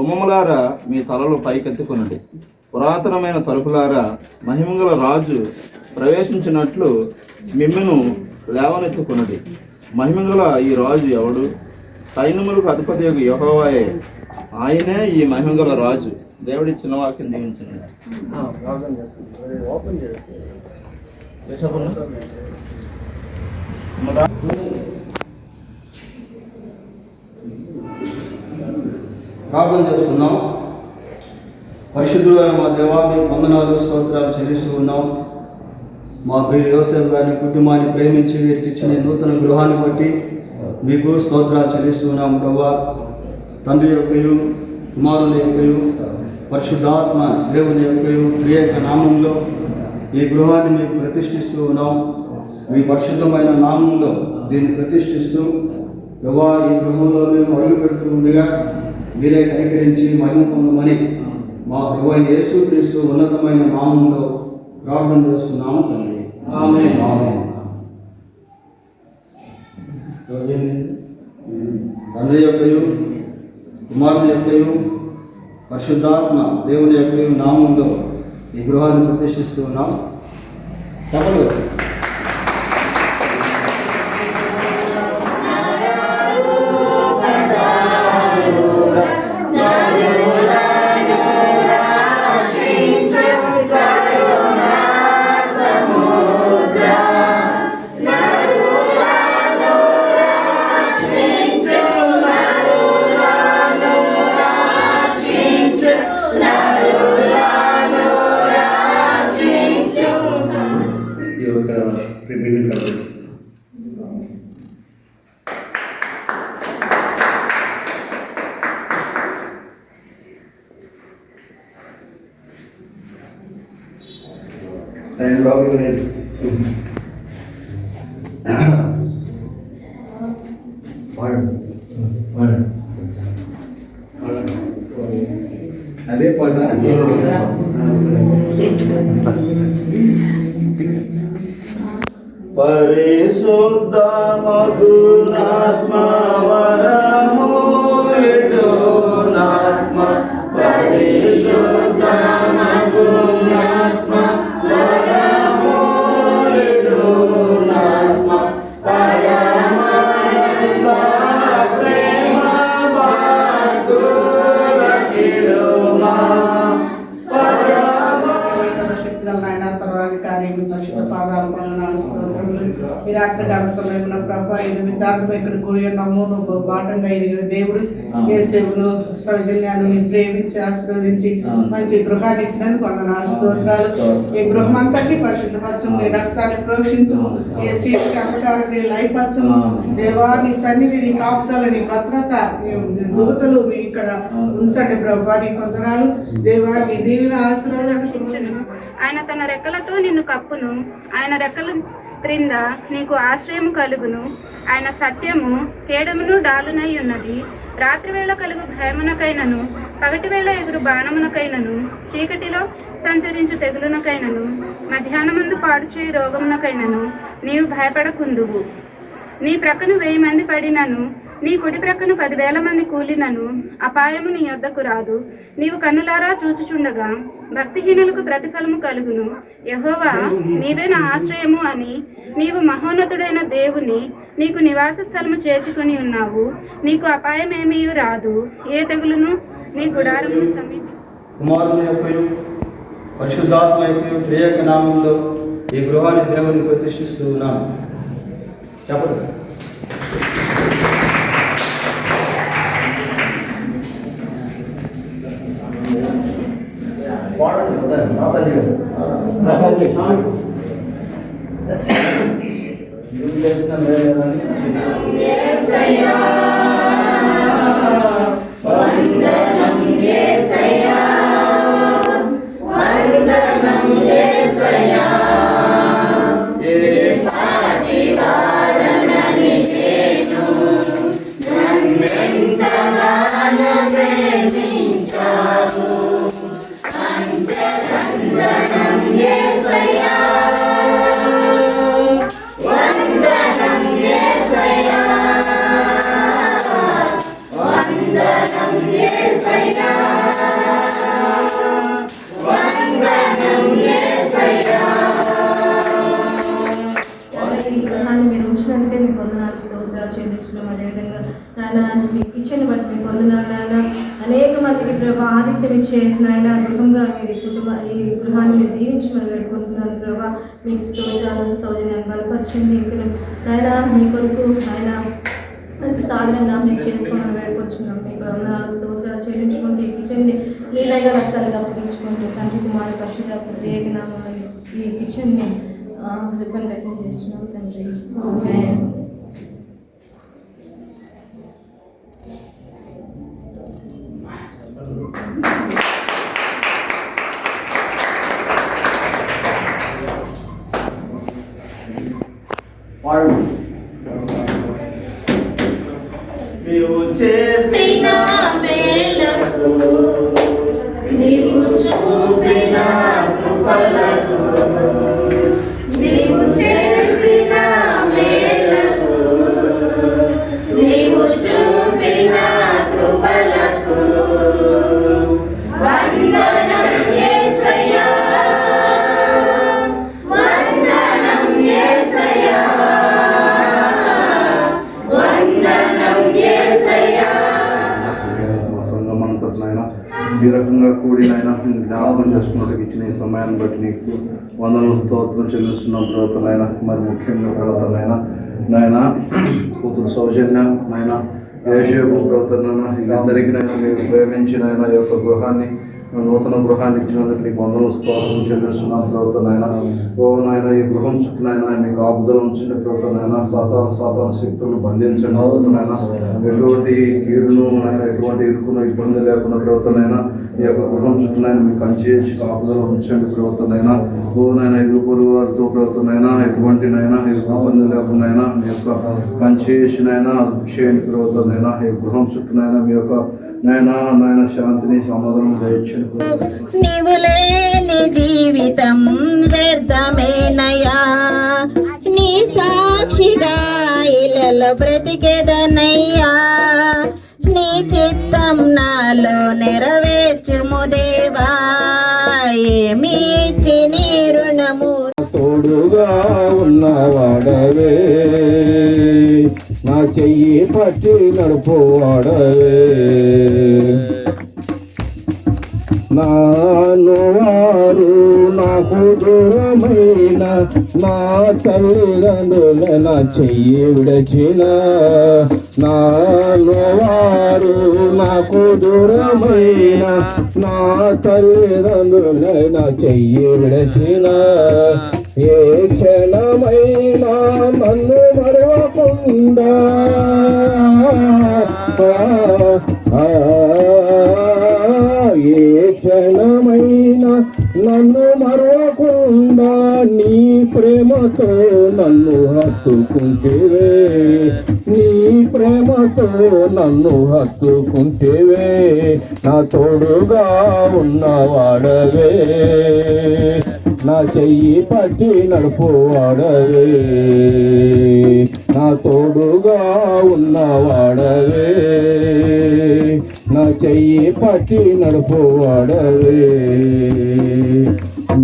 గుమ్మములారా మీ తలలు పైకెత్తుకొనండి. పురాతనమైన తలుపులారా మహిమగల రాజు ప్రవేశించినట్లు మిమ్మును లేవనెత్తుకొనడి. మహిమగల ఈ రాజు ఎవడు? సైన్యములకు అధిపతి యొక్క యెహోవాయే. ఆయనే ఈ మహిమగల రాజు. దేవుడిచ్చిన వాక్యం ఓపెన్ ప్రార్థన చేసుకుందాం. పరిశుద్ధులైన మా దేవా మీకు వందనాలు స్తోత్రాలు చెల్లిస్తూ ఉన్నాం. మా పేరు వ్యవసాయం గారిని కుటుంబాన్ని ప్రేమించి వీరికి ఇచ్చిన నూతన గృహాన్ని బట్టి మీకు స్తోత్రాలు చెల్లిస్తూ ఉన్నాం ప్రభా. తండ్రి యొక్కయు కుమారుని యొక్కయు పరిశుద్ధాత్మ దేవుని యొక్కయు ప్రియేక నామంలో ఈ గృహాన్ని మీకు ప్రతిష్ఠిస్తూ ఉన్నాం. మీ పరిశుద్ధమైన నామంలో దీన్ని ప్రతిష్ఠిస్తూ ప్రభా ఈ గృహంలో మేము అడుగు పెడుతుండగా మీరే కనికరించి మహిమ పొందమని మా ప్రభు అయిన యేసుక్రీస్తు ఉన్నతమైన నామంలో ప్రార్థన చేస్తున్నాము తండ్రి. ఆమేన్. ఆమేన్. తండ్రి యొక్కయు కుమారుని యొక్కయు పరిశుద్ధాత్మ దేవుని యొక్క నామంలో ఈ గృహాన్ని ప్రతిష్ఠిస్తూ ఉన్నాం చెప్పండి. Parisuddhamagu ఈ కాలస్థమైన ప్రభా ఇది విద్యార్థులు ఇక్కడ కూడి ఉన్నాము నువ్వు బాటంగా ఎదిగిన దేవుడు యేసేవును సౌజన్యాన్ని ప్రేమించి ఆశీర్వదించి మంచి గృహాన్ని ఇచ్చినందుకు వందనాలు స్తోత్రాలు. ఈ గృహం అంతటి పరిశుద్ధపరచము నీ రక్తాన్ని ప్రోక్షించు. ఈ చీకటి అంధకారాన్ని లైపరచము దేవా నీ సన్నిధి నీ కాపుదల నీ భద్రత దూతలు మీ ఇక్కడ ఉంచండి ప్రభా నీ వందనాలు దేవా నీ దీవెన ఆశీర్వాదాన్ని ఆయన తన రెక్కలతో నిన్ను కప్పును. ఆయన రెక్కల క్రింద నీకు ఆశ్రయము కలుగును. ఆయన సత్యము తేడమును డాలునై ఉన్నది. రాత్రివేళ కలుగు భయమునకైనను. పగటివేళ ఎగురు బాణమునకైనను. చీకటిలో సంచరించు తెగులునకైనను. మధ్యాహ్నమందు పాడుచేయి రోగమునకైనను. నీవు భయపడకుందువు. నీ ప్రక్కను వెయ్యి మంది పడినను. నీ కుడి ప్రక్కను పదివేల మంది కూలినను అపాయము నీ యొద్దకు రాదు. నీవు కన్నులారా చూచుచుండగా భక్తిహీనులకు ప్రతిఫలము కలుగును. యహోవా నీవే నా ఆశ్రయము అని నీవు మహోన్నతుడైన దేవుని నీకు నివాస స్థలము చేసుకుని ఉన్నావు. నీకు అపాయమేమీ రాదు. ఏ తెగులును నీ గుడారమును సమీపించు. కుమారుని పరిశుద్ధాత్మ త్రియేక నామంలో ఈ గృహాన్ని దేవుని ప్రతిష్ఠిస్తూ ఉన్నాను. చెప్పండి. ఏం చేసినా నాయన మీ కిచెన్ బట్టి మీకు వందనాలు నాయన. అనేక మందికి ప్రభా ఆదిత్యం ఇచ్చే నాయన గృహంగా మీరు కుటుంబ ఈ గృహాన్ని మీరు మనం పెట్టుకుంటున్నాను ప్రభా. మీకు స్తోత్రాలను సౌజన్యాన్ని బలపరచండి. ఇక్కడ నాయన మీ కొరకు ఆయన మంచి సాధనంగా మీరు చేసుకోమని వేడుకొచ్చున్నాం. మీకు వందనాలు స్తోత్రాలు చెల్లించుకుంటే కిచెన్ని మీ దగ్గర వస్తారుగా అప్పగించుకుంటూ తండ్రి కుమారు పశువుల రేగినామా ఈ కిచెన్ని రిపన్ వ్యక్తం చేస్తున్నాం తండ్రి. వాళ్ళు నీవు చేసిన మేలకు నీవు చూపిన చేసుకున్నట్టుకు ఇచ్చిన ఈ సమయాన్ని బట్టి నీకు వందలు స్తోత్రం చెల్లిస్తున్న ప్రభుత్వనైనా మరి ముఖ్యంగా ప్రభుత్వనైనా నాయన కూతురు సౌజన్య నాయన యేషేపు ప్రవర్తన వీళ్ళందరికీ నేను మీరు ప్రేమించిన ఆయన ఈ యొక్క గృహాన్ని నూతన గృహాన్ని ఇచ్చినందుకు నీకు వందలు స్తోత్రం చెల్లిస్తున్నాను ప్రభుత్వనైనా ఓ నాయన ఈ గృహం చుట్టూనైనా మీకు ఆపుదల ఉంచిన ప్రభుత్వనైనా సాతాన సాతాన శక్తులను బంధించండి ప్రభుత్వనైనా ఎటువంటి కీడును నాయన ఎటువంటి ఇరుకును ఇబ్బంది లేకుండా ప్రభుత్వనైనా ఈ యొక్క గృహం చుట్టూనైనా మీకు కంచేసి కాపుదల ఉంచండి ప్రభుత్వనైనా ఓనైనా ఇరు పొరుగు వారితో ప్రభుత్వనైనా ఎటువంటినైనా నైనా ఇబ్బంది లేకుండా మీ యొక్క కంచేసినైనా చేయండి ప్రభుత్వనైనా ఈ గృహం చుట్టూనైనా మీ యొక్క నైనా నాయన శాంతిని సమాధానం దయచండి జీవితం వ్యర్థమేనయా? నీ సాక్షిగా ఇలలో బ్రతికేదనయ్యా? నీ చిత్తం నాలో నెరవేర్చుము దేవా. ఏమి నీ రుణము? తోడుగా ఉన్నవాడవే నా చెయ్యి పట్టి నడుపువాడవే నా నా తల్లిదండ్రుల నా చెయ్యి విడచిన నాను వారు నాకు దూరమైన నా తల్లిదండ్రుల నా చెయ్యి విడచిన ఏ క్షణమైనా నన్ను మరవకుండా. ఏ క్షణమైనా నన్ను ప్రేమతో నన్ను హత్తుకుంటేవే. నీ ప్రేమతో నన్ను హత్తుకుంటేవే. నా తోడుగా ఉన్నవాడవే నా చెయ్యి పట్టి నడుపువాడవే నా తోడుగా ఉన్నవాడవే నా చెయ్యి పట్టి నడుపువాడవే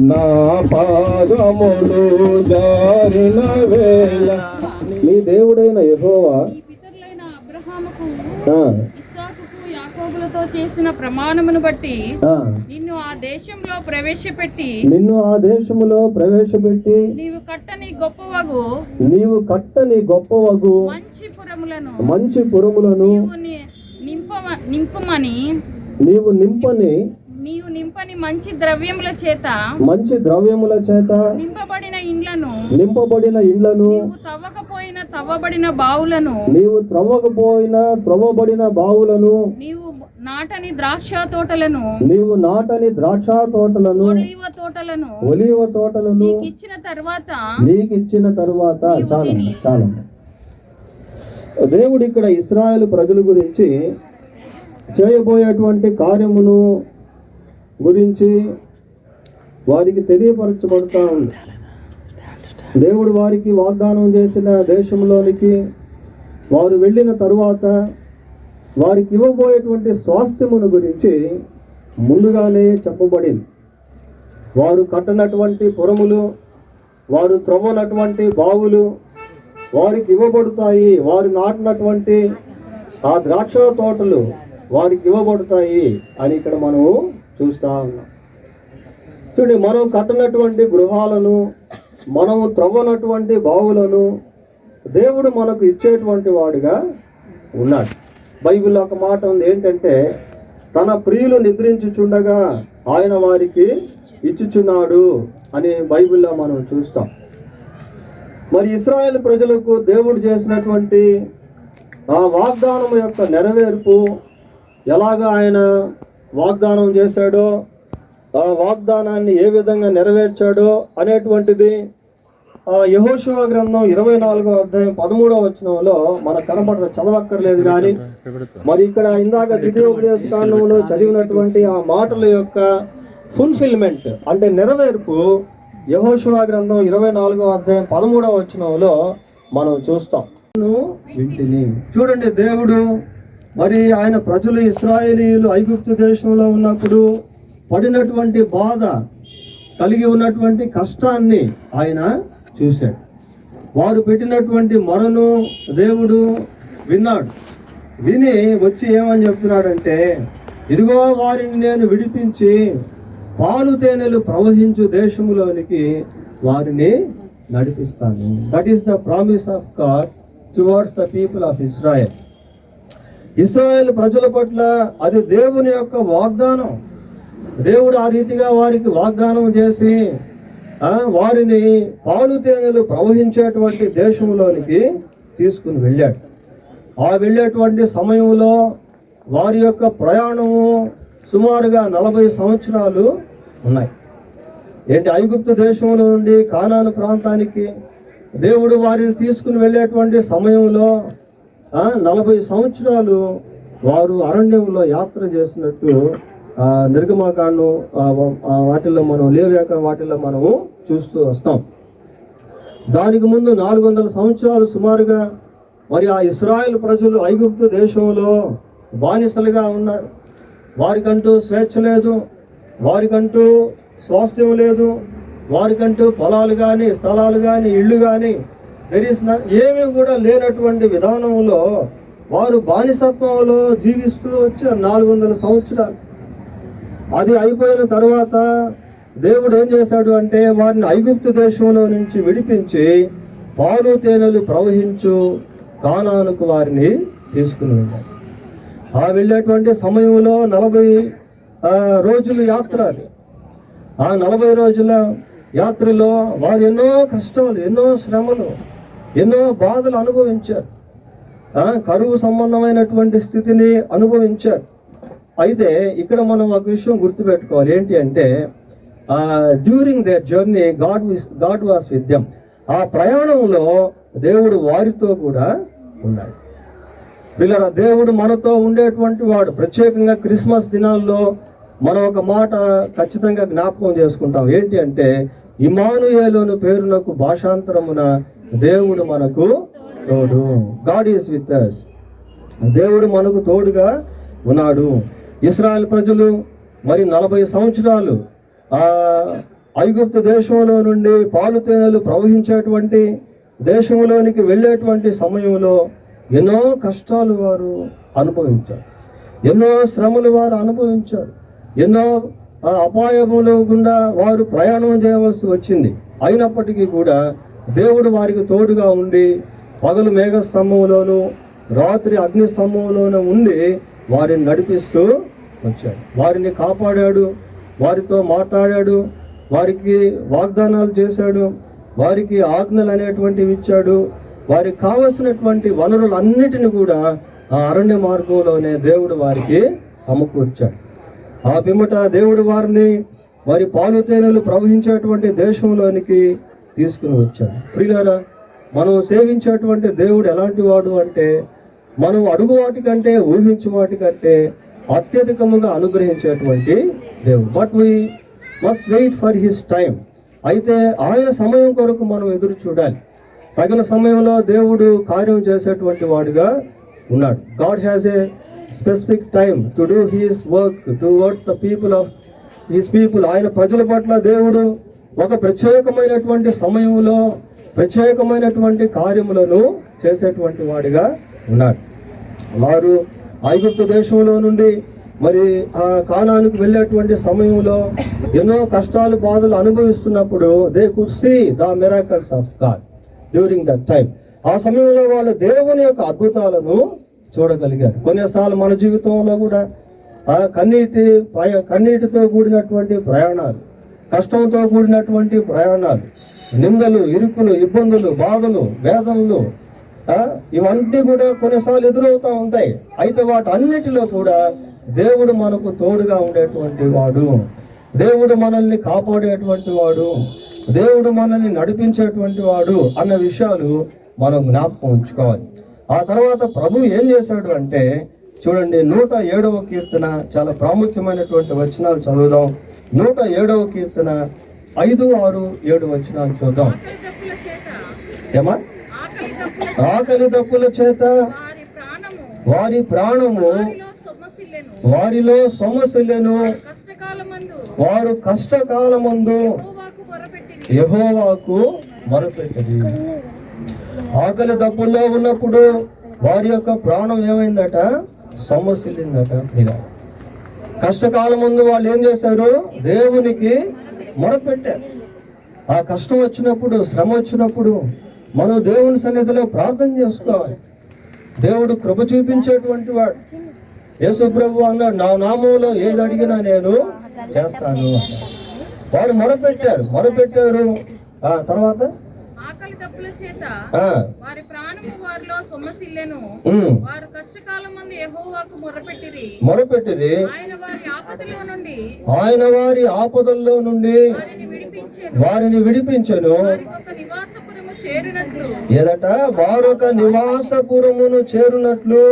నా పాదములు జారిన వేళ. నీ దేవుడైన యెహోవా యాకోబులతో చేసిన ప్రమాణమును బట్టి నిన్ను ఆ దేశంలో ప్రవేశపెట్టి నిన్ను ఆ దేశములో ప్రవేశపెట్టి నీవు కట్టని గొప్పవగు నీవు కట్టని గొప్పవగు మంచి పురములను మంచి పురములను నింపమని నీవు నింపని నీవు నింపని మంచి ద్రవ్యముల చేత మంచి ద్రవ్యముల చేత నింపబడిన ఇండ్లను నింపబడిన ఇండ్లను నీవు తవ్వకపోయిన తవ్వబడిన బావులను నీవు త్రవ్వకపోయిన త్రవ్వబడిన బావులను నీవు నాటని ద్రాక్ష తోటలను నీవు నాటని ద్రాక్ష తోటలను ఒలీవ తోటలను ఒలీవ తోటలను నీకిచ్చిన తర్వాత నీకు ఇచ్చిన తరువాత చాలు. చాలు దేవుడు ఇక్కడ ఇస్రాయేల్ ప్రజల గురించి చేయబోయేటువంటి కార్యమును గురించి వారికి తెలియపరచబడతా ఉంది. దేవుడు వారికి వాగ్దానం చేసిన దేశంలోనికి వారు వెళ్ళిన తరువాత వారికి ఇవ్వబోయేటువంటి స్వాస్థ్యమును గురించి ముందుగానే చెప్పబడింది. వారు కట్టనటువంటి పురములు వారు త్రవ్వనటువంటి బావులు వారికి ఇవ్వబడతాయి. వారు నాటినటువంటి ఆ ద్రాక్ష తోటలు వారికి ఇవ్వబడతాయి అని ఇక్కడ మనము చూస్తా ఉన్నాం. చూడండి మనం కట్టినటువంటి గృహాలను మనం త్రవ్వనటువంటి బావులను దేవుడు మనకు ఇచ్చేటువంటి వాడుగా ఉన్నాడు. బైబిల్లో ఒక మాట ఉంది ఏంటంటే తన ప్రియులు నిద్రించుచుండగా ఆయన వారికి ఇచ్చుచున్నాడు అని బైబిల్లో మనం చూస్తాం. మరి ఇస్రాయేల్ ప్రజలకు దేవుడు చేసినటువంటి ఆ వాగ్దానం యొక్క నెరవేర్పు ఎలాగ ఆయన వాగ్దానం చేశాడో ఆ వాగ్దానాన్ని ఏ విధంగా నెరవేర్చాడో అనేటువంటిది ఆ యహోశివ గ్రంథం ఇరవై నాలుగో అధ్యాయం పదమూడవ వచనంలో మనకు కనపడదు చదవక్కర్లేదు కానీ మరి ఇక్కడ ఇందాక ద్వితీయోపదేశ కాండంలో చదివినటువంటి ఆ మాటల యొక్క ఫుల్ఫిల్మెంట్ అంటే నెరవేర్పు యహోశివ గ్రంథం ఇరవై నాలుగో అధ్యాయం పదమూడవ వచనంలో మనం చూస్తాం. వింటిని చూడండి దేవుడు మరి ఆయన ప్రజలు ఇస్రాయేలీలు ఐగుప్తు దేశంలో ఉన్నప్పుడు పడినటువంటి బాధ కలిగి ఉన్నటువంటి కష్టాన్ని ఆయన చూశాడు. వారు పెట్టినటువంటి మొరను దేవుడు విన్నాడు. విని వచ్చి ఏమని చెప్తున్నాడంటే ఇదిగో వారిని నేను విడిపించి పాలు తేనెలు ప్రవహించు దేశంలోనికి వారిని నడిపిస్తాను. That is the promise of God towards the people of Israel Israel ప్రజల పట్ల అది దేవుని యొక్క వాగ్దానం. దేవుడు ఆ రీతిగా వారికి వాగ్దానం చేసి వారిని పాలు తేనెలు ప్రవహించేటువంటి దేశంలోనికి తీసుకుని వెళ్ళాడు. ఆ వెళ్ళేటువంటి సమయంలో వారి యొక్క ప్రయాణము సుమారుగా నలభై సంవత్సరాలు ఉన్నాయి. ఏంటి? ఐగుప్తు దేశంలో నుండి కానాను ప్రాంతానికి దేవుడు వారిని తీసుకుని వెళ్ళేటువంటి సమయంలో నలభై సంవత్సరాలు వారు అరణ్యంలో యాత్ర చేసినట్టు నిర్గమాకాండం వాటిల్లో మనం లేవ్యాక వాటిల్లో మనము చూస్తూ వస్తాం. దానికి ముందు నాలుగు వందల సంవత్సరాలు సుమారుగా మరి ఆ ఇస్రాయల్ ప్రజలు ఐగుప్తు దేశంలో బానిసలుగా ఉన్నారు. వారికంటూ స్వేచ్ఛ లేదు వారికంటూ స్వాస్థ్యం లేదు వారికంటూ పొలాలు కానీ స్థలాలు కానీ ఇళ్ళు కానీ దెర్ ఏమీ కూడా లేనటువంటి విధానంలో వారు బానిసత్వంలో జీవిస్తూ వచ్చారు నాలుగు వందల సంవత్సరాలు. అది అయిపోయిన తర్వాత దేవుడు ఏం చేశాడు అంటే వారిని ఐగుప్తు దేశంలో నుంచి విడిపించి పాలు తేనెలు ప్రవహించు కానానుకు వారిని తీసుకుని వెళ్ళారు ఆ వెళ్ళేటువంటి సమయంలో నలభై రోజులు యాత్ర అది. ఆ నలభై రోజుల యాత్రలో వారు ఎన్నో కష్టాలు ఎన్నో శ్రమలు ఎన్నో బాధలు అనుభవించారు. కరువు సంబంధమైనటువంటి స్థితిని అనుభవించారు. అయితే ఇక్కడ మనం ఒక విషయం గుర్తుపెట్టుకోవాలి. ఏంటి అంటే during their journey God God was with them ఆ ప్రయాణంలో దేవుడు వారితో కూడా ఉన్నాడు. పిల్లల దేవుడు మనతో ఉండేటువంటి వాడు. ప్రత్యేకంగా క్రిస్మస్ దినాల్లో మనం ఒక మాట ఖచ్చితంగా జ్ఞాపకం చేసుకుంటాం. ఏంటి అంటే ఇమానుయేలోని పేరునకు భాషాంతరమున దేవుడు మనకు తోడు. గాడ్ ఈస్ విత్ అస్ దేవుడు మనకు తోడుగా ఉన్నాడు. ఇస్రాయల్ ప్రజలు మరి నలభై సంవత్సరాలు ఆ ఐగుప్తు దేశంలో నుండి పాలు తేనెలు ప్రవహించేటువంటి దేశంలోనికి వెళ్ళేటువంటి సమయంలో ఎన్నో కష్టాలు వారు అనుభవించారు. ఎన్నో శ్రమలు వారు అనుభవించారు. ఎన్నో అపాయములో గుండా వారు ప్రయాణం చేయవలసి వచ్చింది. అయినప్పటికీ కూడా దేవుడు వారికి తోడుగా ఉండి పగలు మేఘస్తంభంలోను రాత్రి అగ్ని స్తంభంలోనూ ఉండి వారిని నడిపిస్తూ వచ్చాడు. వారిని కాపాడాడు వారితో మాట్లాడాడు వారికి వాగ్దానాలు చేశాడు వారికి ఆజ్ఞలు అనేటువంటివి ఇచ్చాడు వారికి కావలసినటువంటి వనరులన్నిటిని కూడా ఆ అరణ్య మార్గంలోనే దేవుడు వారికి సమకూర్చాడు. ఆ పిమ్మట దేవుడు వారిని వారి పాలు తేనెలు ప్రవహించేటువంటి దేశంలోనికి తీసుకుని వచ్చాడు. ప్రియులారా మనం సేవించేటువంటి దేవుడు ఎలాంటి వాడు అంటే మనం అడుగు వాటికంటే ఊహించు వాటికంటే అత్యధికముగా అనుగ్రహించేటువంటి దేవుడు. But we must wait for his time అయితే ఆయన సమయం కొరకు మనం ఎదురు చూడాలి. తగిన సమయంలో దేవుడు కార్యం చేసేటువంటి వాడుగా ఉన్నాడు. God has a specific time to do his work towards the people of his people ఆయన ప్రజల పట్ల దేవుడు ఒక ప్రత్యేకమైనటువంటి సమయంలో ప్రత్యేకమైనటువంటి కార్యములను చేసేటువంటి వాడిగా ఉన్నాడు. వారు ఐగుప్తు దేశంలో నుండి మరి ఆ కాలానికి వెళ్ళేటువంటి సమయంలో ఎన్నో కష్టాలు బాధలు అనుభవిస్తున్నప్పుడు they could see the miracles of God during that time ఆ సమయంలో వాళ్ళు దేవుని యొక్క అద్భుతాలను చూడగలిగారు. కొన్నిసార్లు మన జీవితంలో కూడా ఆ కన్నీటి కన్నీటితో కూడినటువంటి ప్రయాణాలు కష్టంతో కూడినటువంటి ప్రయాణాలు నిందలు ఇరుకులు ఇబ్బందులు బాధలు వేదనలు ఇవన్నీ కూడా కొన్నిసార్లు ఎదురవుతూ ఉంటాయి. అయితే వాటి అన్నిటిలో కూడా దేవుడు మనకు తోడుగా ఉండేటువంటి వాడు. దేవుడు మనల్ని కాపాడేటువంటి వాడు. దేవుడు మనల్ని నడిపించేటువంటి వాడు అన్న విషయాలు మనం జ్ఞాపకం ఉంచుకోవాలి. ఆ తర్వాత ప్రభు ఏం చేశాడు అంటే చూడండి నూట ఏడవ కీర్తన చాలా ప్రాముఖ్యమైనటువంటి వచనాలు చదువుదాం. నూట ఏడవ కీర్తన ఐదు ఆరు ఏడు వచనాలు చూద్దాం. ఏమా? ఆకలి దప్పుల చేత వారి ప్రాణము వారిలో సొమ్మసిల్లెను సమస్యలను వారు కష్టకాలమందు యహోవాకు మొరపెట్టది ఆకలి దప్పుల్లో ఉన్నప్పుడు వారి యొక్క ప్రాణం ఏమైందట? సమస్యలిందట ఇలా కష్టకాలం ముందు వాళ్ళు ఏం చేశారు? దేవునికి మొరపెట్టారు. ఆ కష్టం వచ్చినప్పుడు శ్రమ వచ్చినప్పుడు మనం దేవుని సన్నిధిలో ప్రార్థన చేసుకోవాలి. దేవుడు కృప చూపించేటువంటి వాడు. యేసుప్రభు అన్న అన్నాడు నా నామంలో ఏది అడిగినా నేను చేస్తాను వాడు వారు మొరపెట్టారు. మొరపెట్టారు. ఆ తర్వాత? దప్పుల చేత వారి ప్రాణము వారిలో సొమ్మసిల్లెను. వారు యెహోవాకు మొరపెట్టిరి. మొరపెట్టిది ఆయన వారి ఆపదలో నుండి ఆయన వారి ఆపదల్లో నుండి వారిని విడిపించెను. వారిని విడిపించెను. వారికి ఒక నివాసపురము చేరినట్లు. ఏదట? వారొక నివాసపురమును చేరునట్లు.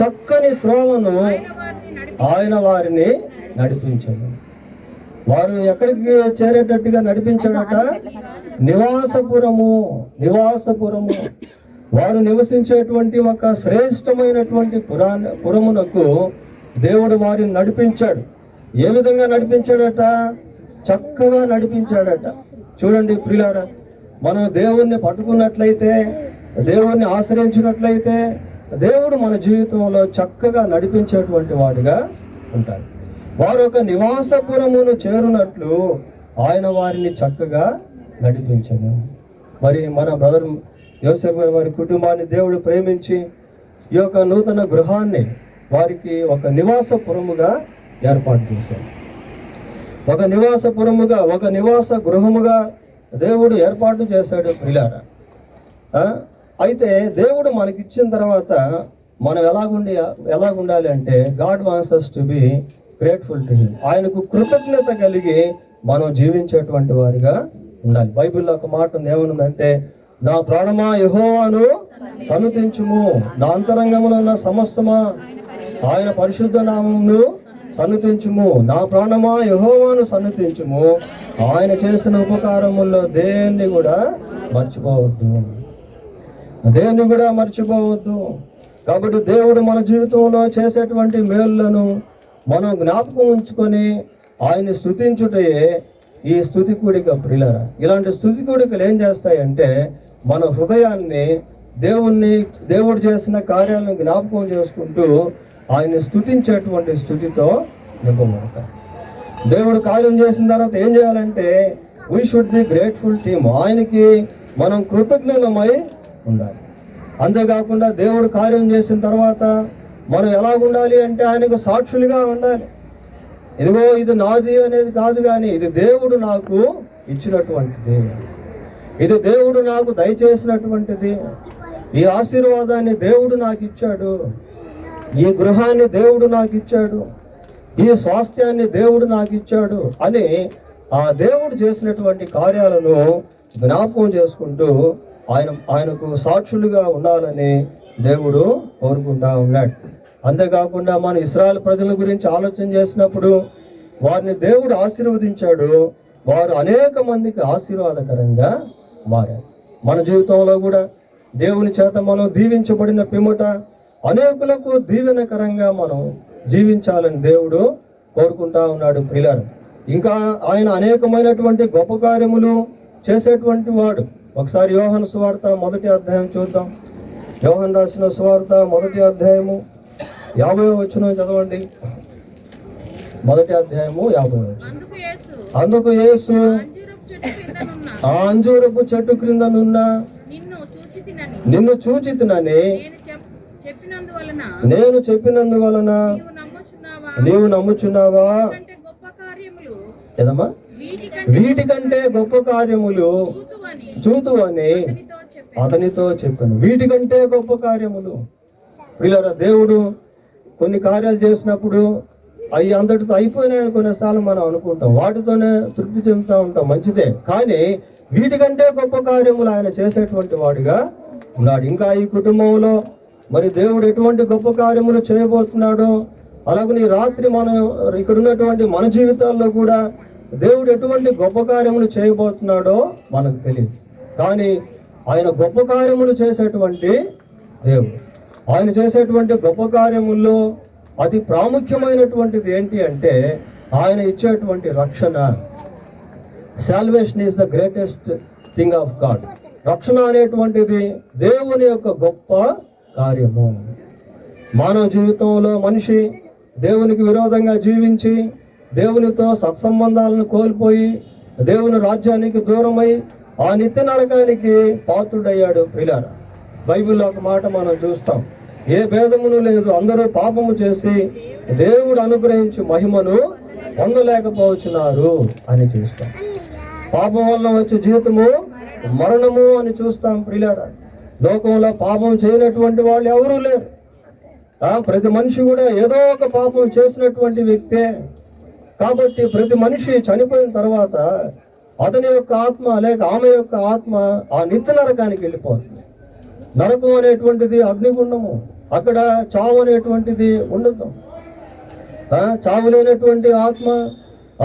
చక్కని త్రోవను. ఆయన వారిని నడిపి ఆయన వారిని నడిపించాడు వారు ఎక్కడికి చేరేటట్టుగా నడిపించాడట నివాసపురము నివాసపురము. వారు నివసించేటువంటి ఒక శ్రేష్టమైనటువంటి పురాణ పురమునకు దేవుడు వారిని నడిపించాడు. ఏ విధంగా నడిపించాడట? చక్కగా నడిపించాడట. చూడండి ప్రియులారా మనం దేవుణ్ణి పట్టుకున్నట్లయితే దేవుణ్ణి ఆశ్రయించినట్లయితే దేవుడు మన జీవితంలో చక్కగా నడిపించేటువంటి వాడిగా ఉంటాడు. వారు ఒక నివాసపురమును చేరునట్లు ఆయన వారిని చక్కగా నడిపించను. మరి మన బ్రదర్ యోసేఫ్ వారి కుటుంబాన్ని దేవుడు ప్రేమించి ఈ యొక్క నూతన గృహాన్ని వారికి ఒక నివాసపురముగా ఏర్పాటు చేశాడు. ఒక నివాసపురముగా ఒక నివాస గృహముగా దేవుడు ఏర్పాటు చేశాడు ప్రిలారా. అయితే దేవుడు మనకి ఇచ్చిన తర్వాత మనం ఎలాగుండి ఎలాగుండాలి అంటే God wants to be grateful to him ఆయనకు కృతజ్ఞత కలిగి మనం జీవించేటువంటి వారిగా ఉండాలి. బైబిల్లో ఒక మాట ఉంది ఏమనుందంటే నా ప్రాణమా యహోవాను సన్నతించుము. నా అంతరంగంలో ఉన్న సమస్తమా ఆయన పరిశుద్ధ నామమును సన్నతించుము. నా ప్రాణమా యహోవాను సన్నతించుము. ఆయన చేసిన ఉపకారముల్లో దేన్ని కూడా మర్చిపోవద్దు. దేన్ని కూడా మర్చిపోవద్దు. కాబట్టి దేవుడు మన జీవితంలో చేసేటువంటి మేలులను మనం జ్ఞాపకం ఉంచుకొని ఆయన్ని స్థుతించుటయే ఈ స్థుతి కూడిక ప్రియులరా ఇలాంటి స్థుతి కూడికలు ఏం చేస్తాయంటే మన హృదయాన్ని దేవుణ్ణి దేవుడు చేసిన కార్యాలను జ్ఞాపకం చేసుకుంటూ ఆయన్ని స్థుతించేటువంటి స్థుతితో నింపబడతాం దేవుడు కార్యం చేసిన తర్వాత ఏం చేయాలంటే we should be grateful to him ఆయనకి మనం కృతజ్ఞతమై ఉండాలి. అంతేకాకుండా దేవుడు కార్యం చేసిన తర్వాత మనం ఎలాగుండాలి అంటే ఆయనకు సాక్షులుగా ఉండాలి. ఇదిగో ఇది నాది అనేది కాదు కానీ ఇది దేవుడు నాకు ఇచ్చినటువంటిది ఇది దేవుడు నాకు దయచేసినటువంటిది ఈ ఆశీర్వాదాన్ని దేవుడు నాకు ఇచ్చాడు. ఈ గృహాన్ని దేవుడు నాకు ఇచ్చాడు. ఈ స్వాస్థ్యాన్ని దేవుడు నాకు ఇచ్చాడు అని ఆ దేవుడు చేసినటువంటి కార్యాలను జ్ఞాపకం చేసుకుంటూ ఆయన ఆయనకు సాక్షులుగా ఉండాలని దేవుడు కోరుకుంటా ఉన్నాడు. అంతేకాకుండా మన ఇస్రాయల్ ప్రజల గురించి ఆలోచన చేసినప్పుడు వారిని దేవుడు ఆశీర్వదించాడు. వారు అనేక మందికి ఆశీర్వాదకరంగా మారారు. మన జీవితంలో కూడా దేవుని చేత మనం దీవించబడిన పిమ్మట అనేకులకు దీవెనకరంగా మనం జీవించాలని దేవుడు కోరుకుంటా ఉన్నాడు పిల్లలు ఇంకా ఆయన అనేకమైనటువంటి గొప్ప కార్యములు చేసేటువంటి వాడు. ఒకసారి యోహన్ సువార్త మొదటి అధ్యాయం చూద్దాం. యోహన్ రాసిన సువార్త మొదటి అధ్యాయము యాభై వచ్చిన చదవండి. మొదటి అధ్యాయము యాభై అందుకు యేసు ఆ అంజూరపు చెట్టు క్రింద నున్న నిన్ను చూచి తినని నిన్ను చూచితునని నేను చెప్- చెప్పినందువలన నీవు నమ్ముచున్నావా? నీవు నమ్ముచున్నావా? కంటే గొప్ప కార్యములు ఏదమ్మా? వీటికంటే వీటికంటే గొప్ప కార్యములు చూతువని అతనితో చెప్పాను. వీటికంటే గొప్ప కార్యములు. పిల్లరా దేవుడు కొన్ని కార్యాలు చేసినప్పుడు అవి అంతటితో అయిపోయినాయని కొన్ని స్థానం మనం అనుకుంటాం. వాటితోనే తృప్తి చెందుతూ ఉంటాం. మంచిదే. కానీ వీటికంటే గొప్ప కార్యములు ఆయన చేసేటువంటి వాడిగా ఉన్నాడు. ఇంకా ఈ కుటుంబంలో మరి దేవుడు ఎటువంటి గొప్ప కార్యములు చేయబోతున్నాడో అలాగని రాత్రి మనం ఇక్కడ ఉన్నటువంటి మన జీవితాల్లో కూడా దేవుడు ఎటువంటి గొప్ప కార్యములు చేయబోతున్నాడో మనకు తెలియదు. కానీ ఆయన గొప్ప కార్యములు చేసేటువంటి దేవుడు. ఆయన చేసేటువంటి గొప్ప కార్యముల్లో అతి ప్రాముఖ్యమైనటువంటిది ఏంటి అంటే ఆయన ఇచ్చేటువంటి రక్షణ. Salvation is the greatest thing of God రక్షణ అనేటువంటిది దేవుని యొక్క గొప్ప కార్యము. మానవ జీవితంలో మనిషి దేవునికి విరోధంగా జీవించి దేవునితో సత్సంబంధాలను కోల్పోయి దేవుని రాజ్యానికి దూరమై ఆ నిత్య నరకానికి పాత్రుడయ్యాడు ప్రిలార బైబిల్లో ఒక మాట మనం చూస్తాం. ఏ భేదమును లేదు అందరూ పాపము చేసి దేవుడు అనుగ్రహించి మహిమను పొందలేకపోతున్నారు అని చూస్తాం. పాపం వల్ల వచ్చే జీవితము మరణము అని చూస్తాం ప్రియులారా లోకంలో పాపం చేయనటువంటి వాళ్ళు ఎవరూ లేరు. ప్రతి మనిషి కూడా ఏదో ఒక పాపం చేసినటువంటి వ్యక్తే. కాబట్టి ప్రతి మనిషి చనిపోయిన తర్వాత అతని యొక్క ఆత్మ లేక ఆమె యొక్క ఆత్మ ఆ నిత్య నరకానికి వెళ్ళిపోతుంది. నరకం అనేటువంటిది అగ్నిగుండము. అక్కడ చావు అనేటువంటిది ఉండదు. చావు లేనటువంటి ఆత్మ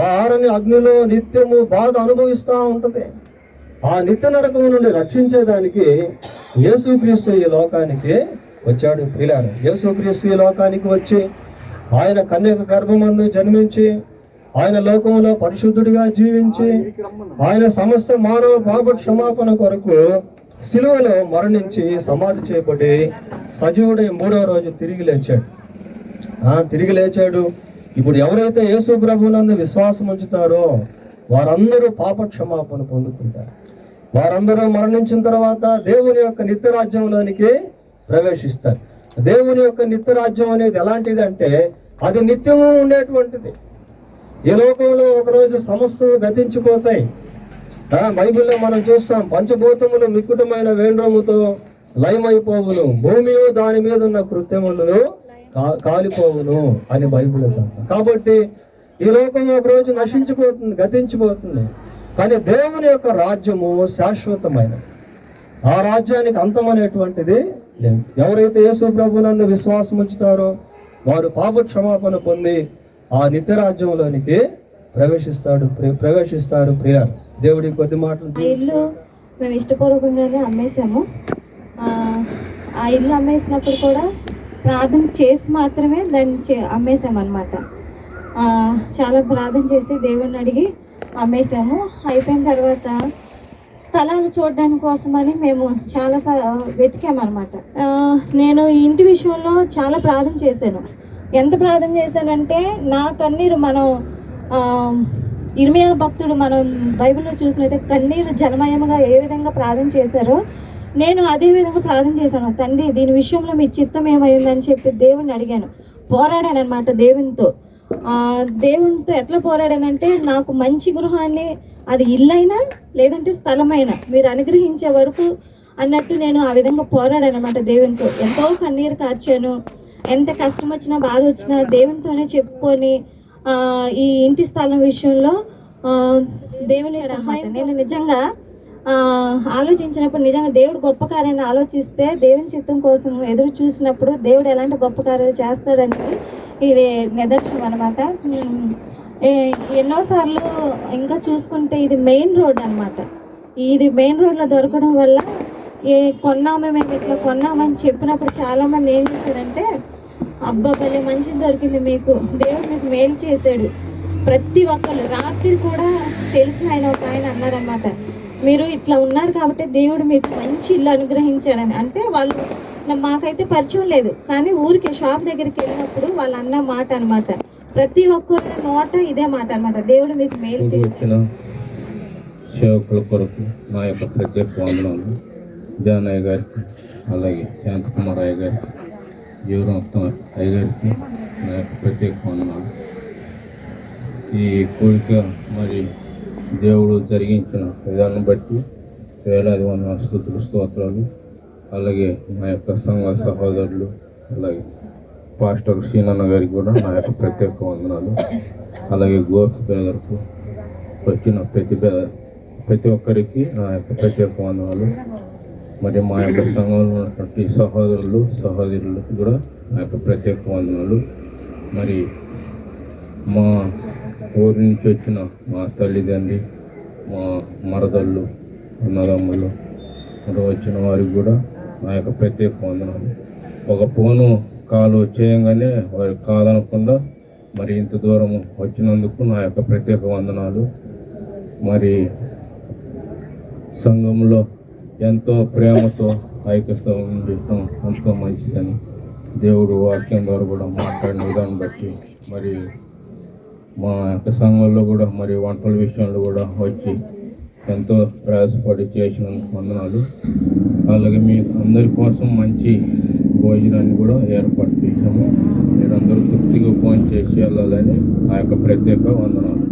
ఆ ఆరని అగ్నిలో నిత్యము బాధ అనుభవిస్తూ ఉంటుంది. ఆ నిత్య నరకము నుండి రక్షించేదానికి యేసుక్రీస్తు ఈ లోకానికి వచ్చాడు. పిలారు యేసుక్రీస్తు ఈ లోకానికి వచ్చి ఆయన కన్యక గర్భమందు జన్మించి ఆయన లోకంలో పరిశుద్ధుడిగా జీవించి ఆయన సమస్త మానవ పాప క్షమాపణ కొరకు సిలువలో మరణించి సమాధి చేయబడి సజీవుడై మూడవ రోజు తిరిగి లేచాడు. ఆ, తిరిగి లేచాడు. ఇప్పుడు ఎవరైతే యేసు ప్రభునందు విశ్వాసం ఉంచుతారో వారందరూ పాప క్షమాపణ పొందుకుంటారు. వారందరూ మరణించిన తర్వాత దేవుని యొక్క నిత్య రాజ్యంలోనికి ప్రవేశిస్తారు. దేవుని యొక్క నిత్య రాజ్యం అనేది ఎలాంటిది అంటే అది నిత్యము ఉండేటువంటిది. ఈ లోకంలో ఒకరోజు సమస్తము గతించిపోతాయి. బైబిల్లో మనం చూస్తాం పంచభూతములు మిక్కుటమైన వేండ్రముతో లయమైపోవును. భూమి దాని మీద ఉన్న కృత్యములను కాలిపోవును అని బైబిల్ కాబట్టి ఈ లోకం ఒక రోజు నశించిపోతుంది గతించిపోతుంది. కానీ దేవుని యొక్క రాజ్యము శాశ్వతమైన ఆ రాజ్యానికి అంతం అనేటువంటిది లేదు. ఎవరైతే యేసు ప్రభునందు విశ్వాసం ఉంచుతారో వారు పాప క్షమాపణ పొంది ఆ నిత్య రాజ్యంలోనికి ప్రవేశిస్తాడు ప్రవేశిస్తారు ప్రియ. దేవుడి కొద్ది మాటలు ఇల్లు మేము ఇష్టపూర్వకంగానే అమ్మేశాము. ఆ, ఆ ఇల్లు అమ్మేసినప్పుడు కూడా ప్రార్థన చేసి మాత్రమే దాన్ని చే అమ్మేశామన్నమాట. చాలా ప్రార్థన చేసి దేవుణ్ణి అడిగి అమ్మేశాము. అయిపోయిన తర్వాత స్థలాలు చూడడానికి కోసమని మేము చాలా వెతికామన్నమాట. నేను ఇంటి విషయంలో చాలా ప్రార్థన చేశాను. ఎంత ప్రార్థన చేశానంటే నా కన్నీరు మనం ఆ, ఇర్మియా భక్తుడు మనం బైబిల్లో చూసినైతే కన్నీరు జనమయముగా ఏ విధంగా ప్రార్థన చేశారో నేను అదే విధంగా ప్రార్థన చేశాను. తండ్రి దీని విషయంలో మీ చిత్తం ఏమైందని చెప్పి దేవుణ్ణి అడిగాను. పోరాడాను అనమాట దేవునితో దేవునితో ఎట్లా పోరాడానంటే నాకు మంచి గృహాన్ని అది ఇల్లైనా లేదంటే స్థలమైనా మీరు అనుగ్రహించే వరకు అన్నట్టు నేను ఆ విధంగా పోరాడాను అనమాట దేవునితో. ఎంతో కన్నీరు కార్చాను. ఎంత కష్టం వచ్చినా బాధ వచ్చినా దేవునితోనే చెప్పుకొని ఆ, ఈ ఇంటి స్థలం విషయంలో ఆ, దేవుని సహాయం నేను నిజంగా ఆలోచించినప్పుడు నిజంగా దేవుడు గొప్ప కార్యాన్ని ఆలోచిస్తే దేవుని చిత్తం కోసం ఎదురు చూసినప్పుడు దేవుడు ఎలాంటి గొప్ప కార్యాలు చేస్తాడనేది ఇది నిదర్శనం అనమాట ఎన్నోసార్లు ఇంకా చూసుకుంటే ఇది మెయిన్ రోడ్ అన్నమాట. ఇది మెయిన్ రోడ్లో దొరకడం వల్ల ఏ కొన్నామే మేము ఇట్లా కొన్నామని చెప్పినప్పుడు చాలామంది ఏం చేశారంటే అబ్బా భలే మంచిది దొరికింది మీకు. దేవుడు మీకు మేలు చేశాడు. ప్రతి ఒక్కరు రాత్రి కూడా తెలిసిన ఆయన ఒక ఆయన అన్నారనమాట మీరు ఇట్లా ఉన్నారు కాబట్టి దేవుడు మీకు మంచి ఇల్లు అనుగ్రహించాడని. అంటే వాళ్ళు మాకైతే పరిచయం లేదు. కానీ ఊరికి షాప్ దగ్గరికి వెళ్ళినప్పుడు వాళ్ళు అన్న మాట అన్నమాట. ప్రతి ఒక్కరి నోట ఇదే మాట అన్నమాట. దేవుడు మీకు మేలు కూడి చేసి వచ్చిన సేవకుల కొరకు నా యొక్క ప్రత్యేక వందనాలు. జానయ్య గారికి అలాగే శాంతకుమార్ అయ్య గారికి జీవనోత్తం అయ్య గారికి నా యొక్క ప్రత్యేక వందనాలు ఈ కోరిక మరి దేవుడు జరిగించిన విధానం బట్టి వేలాది వందల స్థుతులు స్తోత్రాలు అలాగే మా యొక్క సంఘ సహోదరులు అలాగే పాస్టర్ శ్రీనన్న గారికి కూడా నా యొక్క ప్రత్యేక వందనాలు. అలాగే గోపి పేదలకు వచ్చిన ప్రతి పేద ప్రతి ఒక్కరికి నా యొక్క ప్రత్యేక వందనాలు. మరి మా యొక్క సంఘంలో ఉన్నటువంటి సహోదరులు సహోదరులకు కూడా నా యొక్క ప్రత్యేక వందనాలు. మరి మా ఊరి నుంచి వచ్చిన మా తల్లిదండ్రి మా మరదళ్ళు అన్నదమ్ములు మరి వచ్చిన వారికి కూడా నా యొక్క ప్రత్యేక వందనాలు. ఒక ఫోను కాలు చేయంగానే వారి కాదనకుండా మరి ఇంత దూరం వచ్చినందుకు నా యొక్క ప్రత్యేక వందనాలు. మరి సంఘంలో ఎంతో ప్రేమతో ఐక్యతో ఉండటం ఎంతో మంచిదని దేవుడు వాక్యం ద్వారా కూడా మాట్లాడిన విధానం బట్టి మరి మా యొక్క సంఘంలో కూడా మరి వంటల విషయంలో కూడా వచ్చి ఎంతో ప్రయాసపడి చేసినందుకు వందనాలు. అలాగే మీ అందరి కోసం మంచి భోజనాన్ని కూడా ఏర్పాటు చేశాము. మీరందరూ తృప్తిగా ఫోన్ చేసి వెళ్ళాలని ఆ యొక్క ప్రత్యేక వందనాలు.